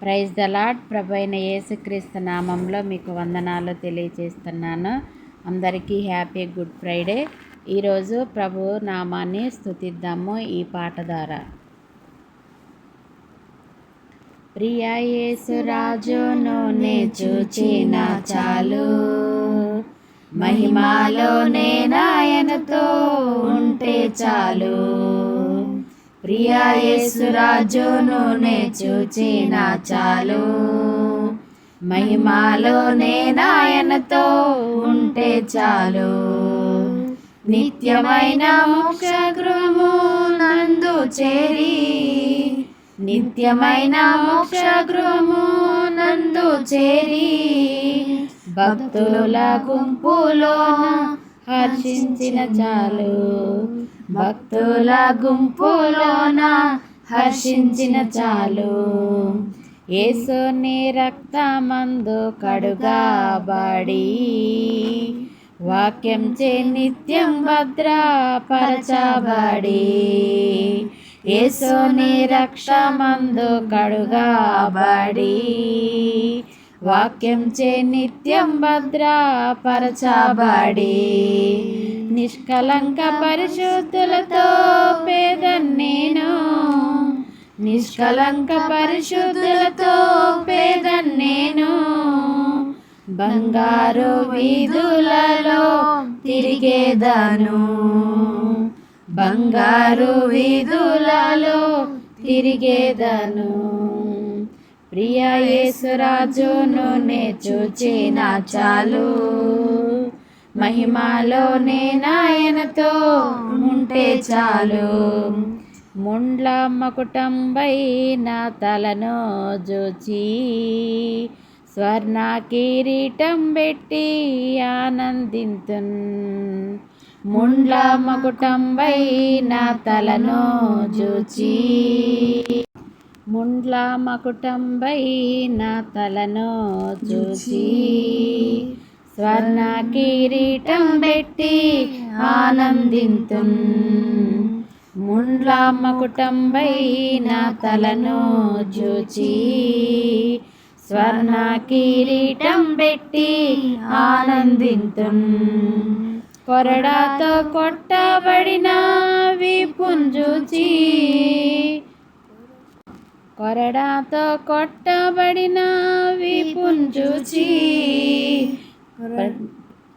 Praise the lord ప్రభు యేసుక్రీస్తు నామంలో మీకు వందనాలు తెలియజేస్తున్నాను. అందరికీ హ్యాపీ గుడ్ ఫ్రైడే. ఈరోజు ప్రభు నామాన్ని స్థుతిద్దాము ఈ పాట ద్వారా. ప్రియా యేసురాజును నే చూచిన చాలు. మహిమాలో నేనాయనతో ఉంటే చాలు. ప్రియా చూచిన చాలు. మహిమాలోనే నాయనతో ఉంటే చాలు. నిత్యమైన మోక్షగృహము నందు చేరి నిత్యమైన మోక్షగృహము నందు చేరి భక్తుల గుంపులోన హర్షించిన చాలు. భక్తుల గుంపులోన హర్షించిన చాలు. ఏసుని రక్తమందు కడుగాబడి వాక్యం చే నిత్యం భద్రపరచబడి ఏసుని రక్షమందు కడుగాబడి వాక్యం చే నిత్యం భద్రపరచబడి నిష్కలంక పరిశుద్ధులతో పేదన్నేను నిష్కలంక పరిశుద్ధులతో పేదన్నేను బంగారు వీధులలో తిరిగేదను బంగారు వీధులలో తిరిగేదను ప్రియ యేసురాజును నే చూచిన చాలు. మహిమాలోనే నాయనతో ఉంటే చాలు. ముండ్ల మకుటంబై నా తలను జూచి స్వర్ణ కిరీటం పెట్టి ఆనందింతున్. ముండ్ల మకుటంబై నా తలను జూచి ముండ్ల మకుటంబై నా తలను చూసి స్వర్ణ కిరీటం పెట్టి ఆనందింతున్. ముండ్ల మకుటంబై నా తలను చూచి స్వర్ణ కిరీటం పెట్టి ఆనందింతున్. కొరడాతో కొట్టబడిన విపుంజుచి కొరడాతో కొట్టబడిన విపుంజుచి.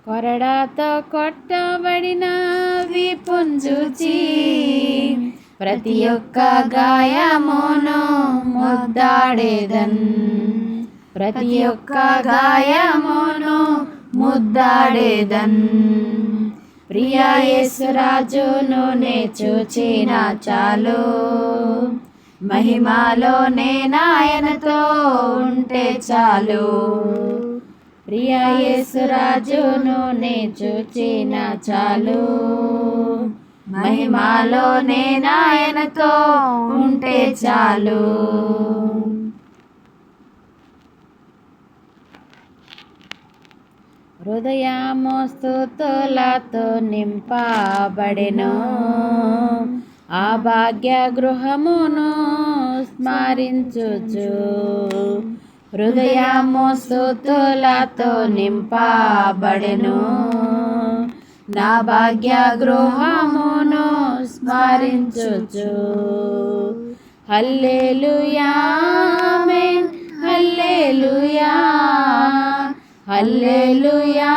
కొరడాతో కొట్టబడిన విపుంజుచి. ప్రతి ఒక్క గాయమును ముద్దాడేదన్. ప్రతి ఒక్క గాయమును ముద్దాడేదన్. ప్రియా యేసురాజును నే చూచిన చాలు. మహిమాలోనే నాయనతో ఉంటే చాలు. ప్రియా యేసురాజును నే చూచిన చాలు. మహిమాలోనే నాయనతో ఉంటే చాలు. హృదయమోస్తుతులతో నింపబడెను. ఆ భాగ్య గృహమును స్మరించుచు. సుతులతో నింపబడెను. నా భాగ్య గృహమును స్మరించుచు. హల్లెలూయా ఆమేన్. హల్లేలుయా హల్లెలూయా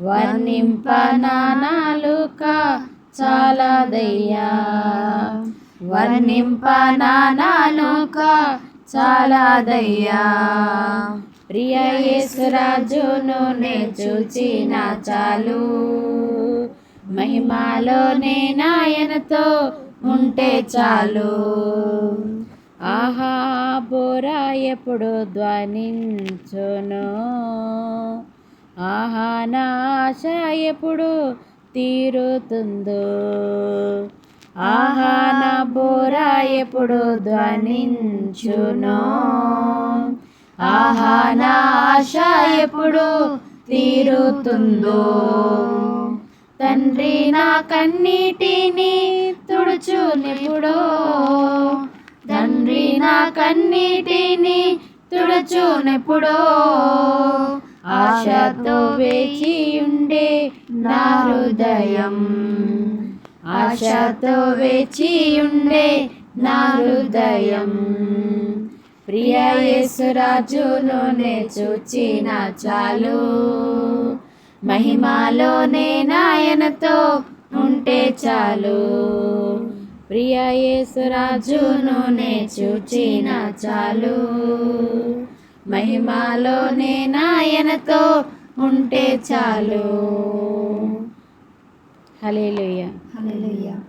వర్ణింప నానాలుక చాలాదయ్యా. వర్ణింప నానాలుక చాలాదయ్యా. ప్రియ యేసురాజును నే చూచిన చాలు. మహిమాలోనే నాయనతో ఉంటే చాలు. ఆహా బోరా ఎప్పుడు ధ్వనించును? ఆహా నా ఆశ ఎప్పుడు తీరుతుందో? ఆహా నా ఎప్పుడు ధ్వనించునో? ఆహా నా ఆశ ఎప్పుడు తీరుతుందో? తండ్రి నా కన్నీటిని తుడుచునెప్పుడో నా కన్నీటిని తుడుచునిప్పుడో ఆశతో వేచి ఉండే నా హృదయం. ఆశతో వేచి ఉండే నా హృదయం. ప్రియ యేసురాజును చూచిన చాలు. మహిమాలోనే నాయనతో ఉంటే చాలు. ప్రియ యేసురాజును నే చూచిన చాలు. మహిమలోనే నాయనతో ఉంటే చాలు. హల్లెలూయా. హల్లెలూయా.